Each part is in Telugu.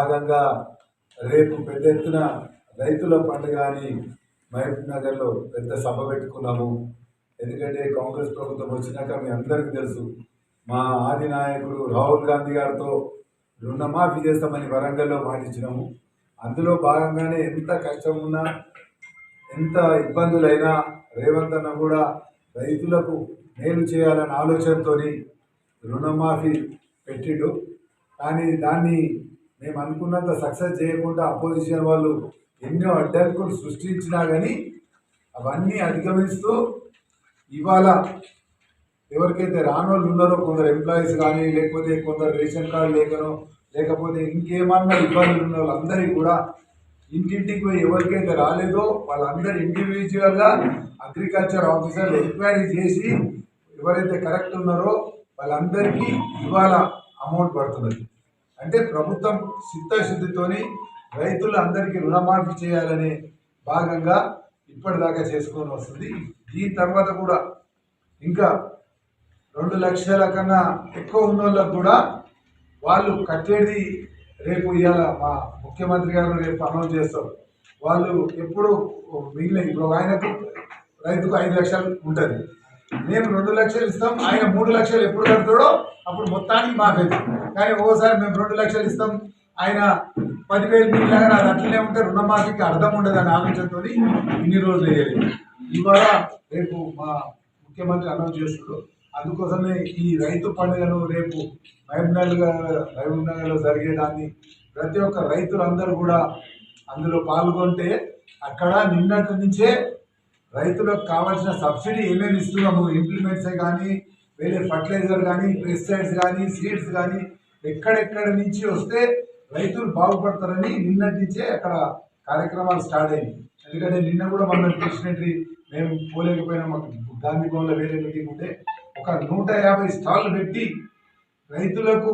భాగంగా రేపు పెద్ద ఎత్తున రైతుల పండుగ అని మహబూబ్ నగర్లో పెద్ద సభ పెట్టుకున్నాము. ఎందుకంటే కాంగ్రెస్ ప్రభుత్వం వచ్చినాక మీ అందరికీ తెలుసు మా ఆది నాయకుడు రాహుల్ గాంధీ గారితో రుణమాఫీ చేస్తామని వరంగల్లో మాటించినాము అందులో భాగంగానే ఎంత కష్టం ఉన్నా ఎంత ఇబ్బందులైనా రేవంత్ అన్న కూడా రైతులకు మేలు చేయాలన్న ఆలోచనతో రుణమాఫీ పెట్టిండు. కానీ దాన్ని మేము అనుకున్నంత సక్సెస్ చేయకుండా అపోజిషన్ వాళ్ళు ఎన్నో అడ్డంకులు సృష్టించినా కానీ అవన్నీ అధిగమిస్తూ ఇవాళ ఎవరికైతే రానోళ్ళు ఉన్నారో కొందరు ఎంప్లాయీస్ కానీ లేకపోతే కొందరు రేషన్ కార్డు లేకనో లేకపోతే ఇంకేమన్నా ఇబ్బందులు ఉన్న వాళ్ళందరికీ కూడా ఇంటింటికి పోయి ఎవరికైతే రాలేదో వాళ్ళందరూ ఇండివిజువల్గా అగ్రికల్చర్ ఆఫీసర్లు ఎంక్వైరీ చేసి ఎవరైతే కరెక్ట్ ఉన్నారో వాళ్ళందరికీ ఇవాళ అమౌంట్ పడుతున్నది. అంటే ప్రభుత్వం చిత్తశుద్ధితోని రైతులు అందరికీ రుణమాఫీ చేయాలనే భాగంగా ఇప్పటిదాకా చేసుకొని వస్తుంది. దీని తర్వాత కూడా ఇంకా రెండు లక్షల కన్నా ఎక్కువ ఉన్న వాళ్ళకు కూడా వాళ్ళు కట్టేది రేపు ఇవాళ మా ముఖ్యమంత్రి గారు రేపు అనౌన్స్ చేస్తారు. వాళ్ళు ఎప్పుడు మిగిలిన ఇప్పుడు ఆయనకు రైతుకు ఐదు లక్షలు ఉంటుంది. మేము రెండు లక్షలు ఇస్తాం ఆయన మూడు లక్షలు ఎప్పుడు కడతాడో అప్పుడు మొత్తానికి మాకైతే కానీ ఓసారి మేము రెండు లక్షలు ఇస్తాం. ఆయన పదివేలు మిగిలిన అది అట్లనే ఉంటే రుణమాఫీకి అర్థం ఉండదు అని ఆలోచనతో ఇన్ని రోజులు వేయలేదు. ఇవాళ రేపు మా ముఖ్యమంత్రి అనౌన్స్ చేస్తున్నాడు అందుకోసమే ఈ రైతు పండుగను రేపు మహబూబ్నగర్ మహబూబ్నగర్లో జరిగేదాన్ని ప్రతి ఒక్క రైతులందరూ కూడా అందులో పాల్గొంటే అక్కడ నిన్నటి నుంచే రైతులకు కావాల్సిన సబ్సిడీ ఏమేమి ఇస్తున్నాము ఇంప్లిమెంట్సే కానీ వేరే ఫర్టిలైజర్ కానీ పెస్టిసైడ్స్ కానీ సీడ్స్ కానీ ఎక్కడెక్కడ నుంచి వస్తే రైతులు బాగుపడతారని నిన్నటి నుంచే అక్కడ కార్యక్రమాలు స్టార్ట్ అయింది ఎందుకంటే నిన్న కూడా మనం ప్రెసిడెంటరీ మేము పోలేకపోయినా మాకు గాంధీ భవన్లో వేరే మీటింగ్ ఉంటే ఒక నూట యాభై స్టాళ్ళు పెట్టి రైతులకు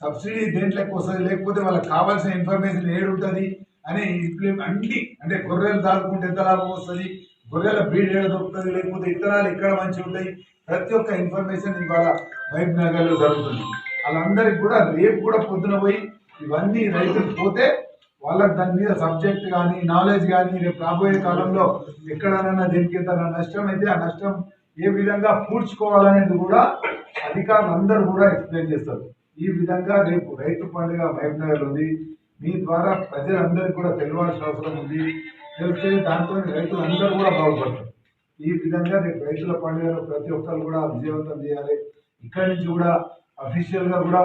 సబ్సిడీ దేంట్లోకి వస్తుంది లేకపోతే వాళ్ళకి కావాల్సిన ఇన్ఫర్మేషన్ ఏడు ఉంటుంది అని ఇంప్లిమెంట్ అన్ని అంటే గొర్రెలు దాటుకుంటే ఎంత లాభం వస్తుంది గొర్రెల బ్రీడ్ ఏడ దొరుకుతుంది లేకపోతే ఇత్తనాలు ఎక్కడ మంచిగా ఉంటాయి ప్రతి ఒక్క ఇన్ఫర్మేషన్ ఇవాళ మహబూబ్ నగర్లో జరుగుతుంది. వాళ్ళందరికీ కూడా రేపు కూడా పొద్దున పోయి ఇవన్నీ రైతులు పోతే వాళ్ళకి దాని మీద సబ్జెక్ట్ కానీ నాలెడ్జ్ కానీ రేపు రాబోయే కాలంలో ఎక్కడనన్నా దీనికి నష్టం అయితే ఆ నష్టం ఏ విధంగా పూడ్చుకోవాలనేది కూడా అధికారులు అందరూ కూడా ఎక్స్ప్లెయిన్ చేస్తారు. ఈ విధంగా రేపు రైతు పండుగ మహబూబ్ ఉంది. మీ ద్వారా ప్రజలందరికీ కూడా తెలియాల్సిన అవసరం ఉంది. తెలిస్తే దాంతో రైతులు అందరూ కూడా బాగుపడతారు. ఈ విధంగా రేపు రైతుల పండుగను ప్రతి ఒక్కరు కూడా విజయవంతం చేయాలి. ఇక్కడి నుంచి కూడా అఫీషియల్గా కూడా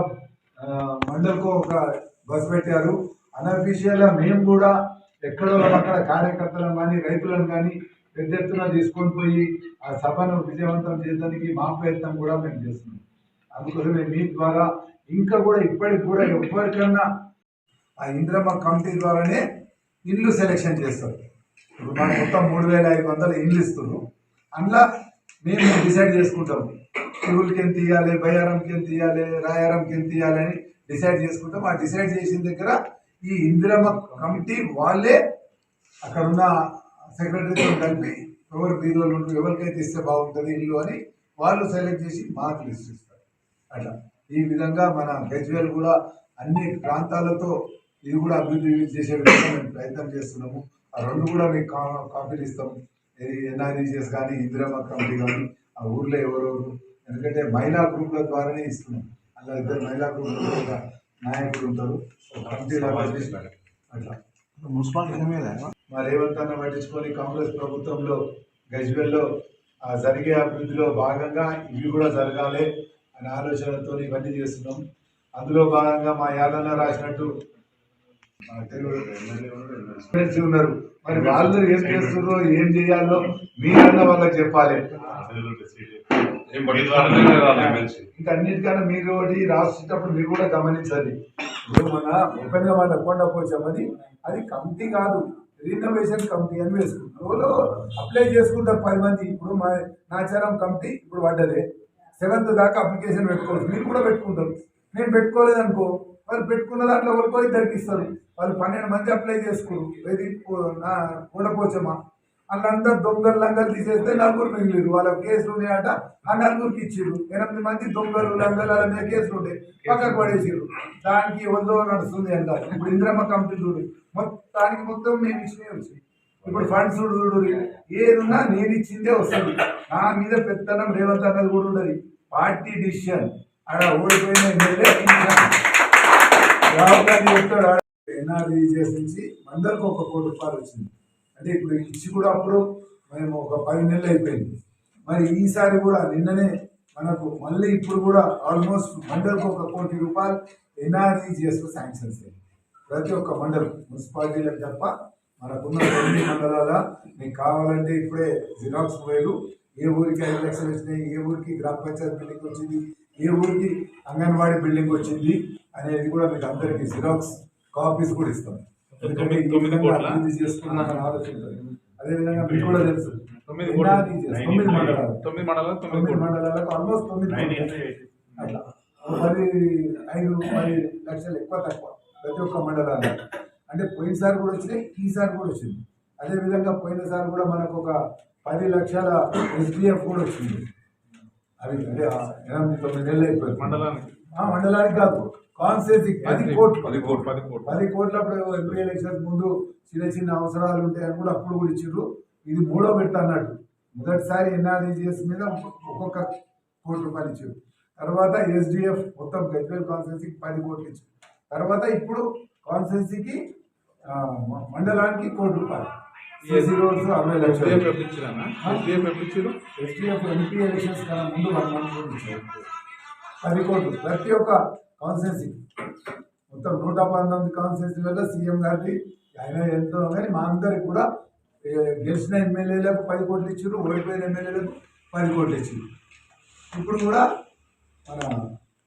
మండల్కు ఒక బస్ పెట్టారు. అనఫీషియల్గా మేము కూడా ఎక్కడో అక్కడ కార్యకర్తలను కానీ రైతులను కానీ పెద్ద ఎత్తున తీసుకొని పోయి ఆ సభను విజయవంతం చేయడానికి మా ప్రయత్నం కూడా మేము చేస్తున్నాం. అందుకోసమే మీ ద్వారా ఇంకా కూడా ఇప్పటికి కూడా ఎవరికన్నా ఆ ఇంద్రమ్మ కమిటీ ద్వారానే ఇల్లు సెలెక్షన్ చేస్తారు. ఇప్పుడు మాకు మొత్తం మూడు వేల ఐదు వందల ఇల్లు ఇస్తున్నారు. అందులో మేము డిసైడ్ చేసుకుంటాము. శివులకి ఎంత ఇవ్వాలి బయ్యారంకి ఎంత ఇవ్వాలి రాయారంకి ఎంత ఇవ్వాలి అని డిసైడ్ చేసుకుంటాం. ఆ డిసైడ్ చేసిన దగ్గర ఈ ఇందిరమ్మ కమిటీ వాళ్ళే అక్కడ ఉన్న సెక్రటరీతో కలిపి ఎవరు బీదోళ్ళు ఉంటారు ఎవరికైతే ఇస్తే బాగుంటుంది ఇల్లు అని వాళ్ళు సెలెక్ట్ చేసి మాకు లిస్ట్ ఇస్తారు. అట్లా. ఈ విధంగా మన గజ్వేల్ కూడా అన్ని ప్రాంతాలతో ఇది కూడా అభివృద్ధి చేసే విధంగా మేము ప్రయత్నం చేస్తున్నాము. ఆ రెండు కూడా మీకు కా- కాపీలు ఇస్తాం. ఇది ఎన్ఆర్ఈజిఎస్ కానీ ఇందిరమ్మ కమిటీ కానీ ఆ ఊర్లో ఎవరెవరు ఎందుకంటే మహిళా గ్రూపుల ద్వారానే ఇస్తున్నాం. అలా ఇద్దరు మహిళా గ్రూపులు ఒక నాయకుడు ఉంటారు. అట్లా. మున్సిపాలిటీ మీద మా రేవంత్ అన్న పట్టించుకొని కాంగ్రెస్ ప్రభుత్వంలో గజ్వెల్లో ఆ జరిగే అభివృద్ధిలో భాగంగా ఇవి కూడా జరగాలి అనే ఆలోచనతో ఇవన్నీ చేస్తున్నాం. అందులో భాగంగా మా యాదన్న రాసినట్టు ఉన్నారు. మరి వాళ్ళు ఏం చేస్తున్నారో ఏం చేయాలో మీరన్నా వాళ్ళకి చెప్పాలి. ఇంకా అన్నిటికన్నా మీరు ఒకటి రాసేటప్పుడు మీరు కూడా గమనించాలి ఇప్పుడు మన ఓపెన్గా మాట కొండ పోచామని అది. కమిటీ కాదు. రినోవేషన్ కమిటీ అని వేసుకుంటారు. అప్లై చేసుకుంటారు పది మంది. ఇప్పుడు మా నాచారం కమిటీ ఇప్పుడు పడ్డదే. సెవెంత్ దాకా అప్లికేషన్ పెట్టుకోవచ్చు. మీరు కూడా పెట్టుకుంటారు. నేను పెట్టుకోలేదు అనుకో వాళ్ళు పెట్టుకున్న దాంట్లో ఎవరికో ఇద్దరికి ఇస్తారు. వాళ్ళు పన్నెండు మంది అప్లై చేసుకోరు. ఇది పో- నా కొండపోచమా వాళ్ళందరూ దొంగలు లంగలు తీసేస్తే నలుగురు మిగిలిరు. వాళ్ళ కేసులు ఉన్నాయట ఆ నలుగురికి ఇచ్చిరు ఎనిమిది మంది దొంగలు లంగలు వాళ్ళ మీద కేసులు ఉంటాయి పక్కకు పడేసిరు దానికి వందో నడుస్తుంది అంటారు ఇప్పుడు ఇంద్రమ్మ కమిటీ చూడు. మొత్తానికి మొత్తం మేము ఇచ్చినవి వచ్చింది ఇప్పుడు ఫండ్స్ చూడు ఏదున్నా నేను ఇచ్చిందే వస్తుంది. నా మీద పెత్తనం రేవంత్ అన్నది కూడా ఉండదు పార్టీ డిసిషన్. ఆడ ఓడిపోయిన ఎమ్మెల్యే రాహుల్ గాంధీ చెప్తాడు ఎన్ఆర్ఈజీఎస్ చేసి అందరికి ఒక కోటి రూపాయలు వచ్చింది అంటే ఇప్పుడు ఇచ్చి కూడా అప్పుడు మేము ఒక పది నెలలు అయిపోయింది. మరి ఈసారి కూడా నిన్ననే మనకు మళ్ళీ ఇప్పుడు కూడా ఆల్మోస్ట్ మండలకు ఒక కోటి రూపాయలు ఎన్ఆర్ఈజీఎస్ శాంక్షన్స్ అయ్యాయి ప్రతి ఒక్క మండలం మున్సిపాలిటీలకు తప్ప మనకున్న కొన్ని మండలాల మీకు కావాలంటే ఇప్పుడే జిరాక్స్ పోయారు ఏ ఊరికి ఐదు లక్షలు వచ్చినాయి ఏ ఊరికి గ్రామ పంచాయత్ బిల్డింగ్ వచ్చింది ఏ ఊరికి అంగన్వాడీ బిల్డింగ్ వచ్చింది అనేది కూడా మీకు అందరికీ జిరాక్స్ కాపీస్ కూడా ఇస్తాం. తొమ్మిది కోట్ల? అదేవిధంగా మీకు కూడా తెలుసు. తొమ్మిది తొమ్మిది మండలాలు. తొమ్మిది మండలాలు తొమ్మిది. మండలాలకు ఆల్మోస్ట్ తొమ్మిది. అట్లా. పది ఐదు పది లక్షలు ఎక్కువ తక్కువ ప్రతి ఒక్క మండలాలు అంటే పోయినసారి కూడా వచ్చినాయి ఈసారి కూడా వచ్చింది. అదే విధంగా పోయినసారి కూడా మనకు ఒక పది లక్షల ఎస్డిఎఫ్ కూడా వచ్చింది. అవి అంటే ఎనిమిది తొమ్మిది నెలలు అయిపోయింది. మండలానికి. ఆ మండలానికి కాదు. కాన్సెన్సీ పది కోట్లు. పది కోట్లు పది కోట్లు. పది కోట్ల అప్పుడు ఎంపీ ఎలక్షన్స్ ముందు చిన్న చిన్న అవసరాలు ఉంటాయని కూడా అప్పుడు కూడా ఇచ్చిండ్రు. ఇది మూడో పెడతా అన్నట్టు మొదటిసారి ఎన్ఆర్ఈజిఎస్ మీద ఒక్కొక్క కోటి రూపాయలు ఇచ్చారు తర్వాత ఎస్డిఎఫ్ మొత్తం గజ్వేల్ కాన్స్టెన్సీకి పది కోట్లు ఇచ్చారు తర్వాత ఇప్పుడు కాన్స్టెన్సీకి మండలానికి కోటి రూపాయలు. సిసి రోడ్స్ అరవై లక్షలు. ఎస్డిఎఫ్ ఎంపీ ఎలక్షన్స్ కన్నా ముందు వన్ మంత్ ఇచ్చారు. పది కోట్లు. ప్రతి ఒక్క కాన్స్టెన్సీ మొత్తం నూట పంతొమ్మిది కాన్స్టెన్సీ వల్ల సీఎం గారికి ఆయన ఎంతో కానీ మా అందరికి కూడా గెలిచిన ఎమ్మెల్యేలకు పది కోట్లు ఇచ్చారు ఓడిపోయిన ఎమ్మెల్యేలకు పది కోట్లు ఇచ్చారు. ఇప్పుడు కూడా మన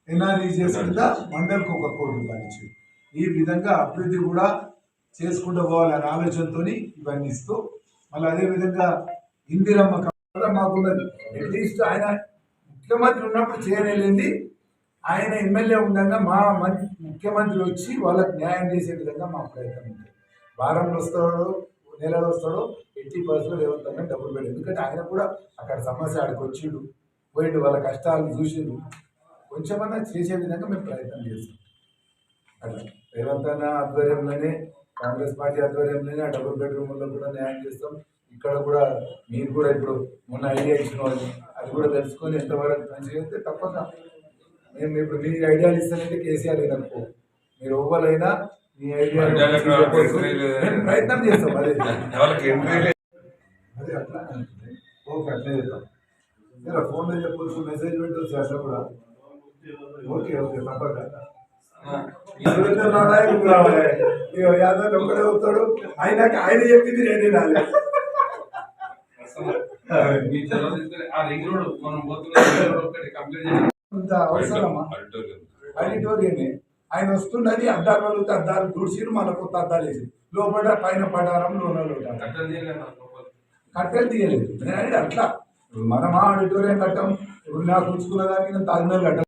ఎన్ఆర్ఈజీఎస్ కింద మండలికి ఒక కోటి రూపాయలు ఇచ్చారు. ఈ విధంగా అభివృద్ధి కూడా చేసుకుంటూ పోవాలనే ఆలోచనతో ఇవన్నీ ఇస్తూ మళ్ళీ అదే విధంగా ఇందిరమ్మ కూడా మాకున్నది అట్లీస్ట్ ఆయన ముఖ్యమంత్రి ఉన్నప్పుడు చేయలేంది ఆయన ఎమ్మెల్యే ఉండగా మా మం- ముఖ్యమంత్రి వచ్చి వాళ్ళకి న్యాయం చేసే విధంగా మా ప్రయత్నం ఉంది. వారంలో వస్తాడో నెలలో వస్తాడో ఎట్టి పరిస్థితులు రేవంత్ అన్న డబ్బులు పెడు ఎందుకంటే ఆయన కూడా అక్కడ సమస్య ఆడికి వచ్చిండు. పోయిండు వాళ్ళ కష్టాలు చూసిండు. కొంచెమన్నా చేసే విధంగా మేము ప్రయత్నం చేస్తాం. అట్లా. రేవంత్ అన్న ఆధ్వర్యంలోనే కాంగ్రెస్ పార్టీ ఆధ్వర్యంలోనే ఆ డబుల్ బెడ్రూమ్లో కూడా న్యాయం చేస్తాం. ఇక్కడ కూడా మీరు కూడా ఇప్పుడు మొన్న ఐడియా ఇచ్చిన వాళ్ళు అది కూడా తెలుసుకొని ఎంతవరకు పనిచేస్తే తప్పక మేము ఇప్పుడు మీ ఐడియాలు ఇస్తానంటే కేసీఆర్ వినకపో మీరు ఎవ్వరైనా మీ ఐడియా ప్రయత్నం చేస్తాం అదే. అదే అట్లా ఓకే అట్లే చేద్దాం. సరే ఫోన్లో చెప్పొచ్చు మెసేజ్ పెట్టవచ్చు అట్లా కూడా. ఓకే ఓకే తప్పక రావాలి యాదవ్ ఒక్కడే వస్తాడు ఆయనకి ఆయన చెప్పింది నేనే రాలే మీ చదువు ఆ రింగ్ రోడ్ మనం పోతున్న కంప్లీట్ చేయాలి. ఇంత అవసరమా? ఆడిటోరియం. ఆడిటోరియమే ఆయన వస్తున్నది అద్దాలు వలుగుతే అద్దాలు తుడిచిరు మన కొత్త అద్దాలు వేసి లోపల పైన పడారం లోనలు కట్టలు తీయలేదు నేను అట్లా ఇప్పుడు మనం ఆ ఆడిటోరియం కట్టాం ఇప్పుడు నాకు ఉంచుకున్న దానికి నేను తాజ్మహల్ కట్టాం